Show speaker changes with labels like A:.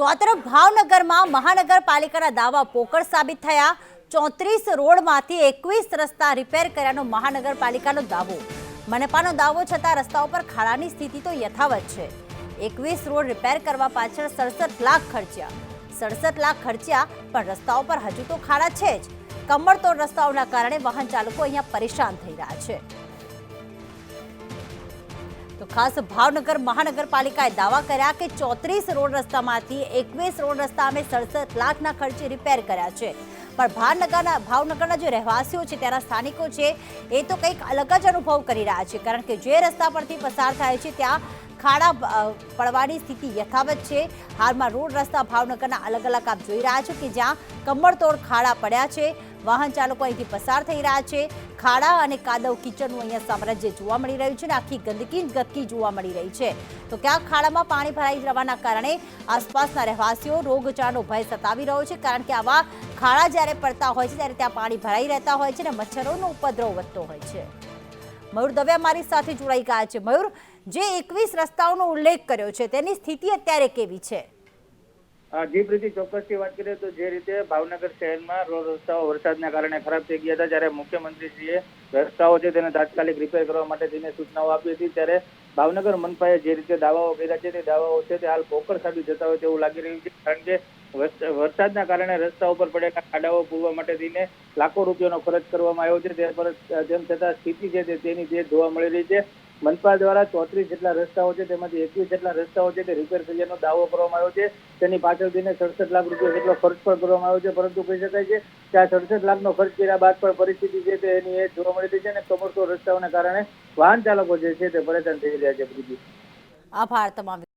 A: તો આ તરફ ભાવનગરમાં મહાનગરપાલિકાના દાવા પોકળ સાબિત થયા. ચોત્રીસ રોડમાંથી એકવીસ રસ્તા રિપેર કર્યાનો મહાનગરપાલિકાનો દાવો. મનપાનો દાવો છતાં રસ્તાઓ પર ખાડાની સ્થિતિ તો યથાવત છે. એકવીસ રોડ રિપેર કરવા પાછળ સડસઠ લાખ ખર્ચ્યા. સડસઠ લાખ ખર્ચ્યા, પણ રસ્તાઓ પર હજુ તો ખાડા છે જ. કમળતોડ રસ્તાઓના કારણે વાહન ચાલકો અહીંયા પરેશાન થઈ રહ્યા છે. તો ખાસ ભાવનગર મહાનગરપાલિકાએ દાવા કર્યા કે ચોત્રીસ રોડ રસ્તામાંથી એકવીસ રોડ રસ્તા અમે સડસઠ લાખના ખર્ચે રિપેર કર્યા છે. પણ ભાવનગરના ભાવનગરના જે રહેવાસીઓ છે, ત્યાંના સ્થાનિકો છે, એ તો કંઈક અલગ જ અનુભવ કરી રહ્યા છે. કારણ કે જે રસ્તા પરથી પસાર થાય છે, ત્યાં ખાડા પડવાની સ્થિતિ યથાવત છે. હાલમાં રોડ રસ્તા ભાવનગરના અલગ અલગ આપ જોઈ રહ્યા છો કે જ્યાં કમરતોડ ખાડા પડ્યા છે, વાહન ચાલકો અહીંથી પસાર થઈ રહ્યા છે. ખાડા અને કાદવ કિચનનું અહીંયા સામ્રાજ્ય જોવા મળી રહ્યું છે અને આખી ગંદકી ગંદકી જોવા મળી રહી છે. તો ક્યાંક ખાડામાં પાણી ભરાઈ જવાના કારણે આસપાસના રહેવાસીઓ રોગચાળાનો ભય સતાવી રહ્યો છે કારણ કે આવા ખાડા જ્યારે પડતા હોય છે ત્યારે ત્યાં પાણી ભરાઈ રહેતા હોય છે અને મચ્છરોનો ઉપદ્રવ વધતો હોય છે. મયુર દવે અમારી સાથે જોડાઈ ગયા છે. મયુર, જે એકવીસ રસ્તાઓનો ઉલ્લેખ કર્યો છે, તેની સ્થિતિ અત્યારે કેવી છે?
B: જી પ્રીતિ ચોક્કસથી વાત કરીએ તો જે રીતે ભાવનગર શહેરમાં રોડ રસ્તાઓ વરસાદના કારણે ખરાબ થઈ ગયા હતા, જ્યારે મુખ્યમંત્રીશ્રીએ રસ્તાઓ છે તેને તાત્કાલિક રિપેર કરવા માટે તેને સૂચનાઓ આપી હતી, ત્યારે ભાવનગર મનપાએ જે રીતે દાવાઓ કર્યા છે તે દાવાઓ છે તે હાલ પોકળ સાબિત જતા હોય તેવું લાગી રહ્યું છે, કારણ કે વરસ- વરસાદના કારણે રસ્તા ઉપર પડેલા ખાડાઓ પૂરવા માટે થઈને લાખો રૂપિયાનો ખર્ચ કરવામાં આવ્યો છે, તે પર, તેમ છતાં સ્થિતિ છે તેની જે જોવા મળી રહી છે. મનપા દ્વારા ચોત્રીસ જેટલા રસ્તાઓ છે, તેમાંથી એકવીસ જેટલા રસ્તાઓ છે તે રિપેર કર્યાનો દાવો કરવામાં આવ્યો છે. તેની પાછળ થઈને સડસઠ લાખ રૂપિયા જેટલો ખર્ચ પણ કરવામાં આવ્યો છે, પરંતુ કહી શકાય છે કે આ સડસઠ લાખનો ખર્ચ કર્યા બાદ પણ પરિસ્થિતિ છે તે એની એ જોવા મળી રહી છે અને કમરતો રસ્તાઓને કારણે વાહન ચાલકો જે છે તે પરેશાન થઈ રહ્યા છે.
A: આભાર તમામ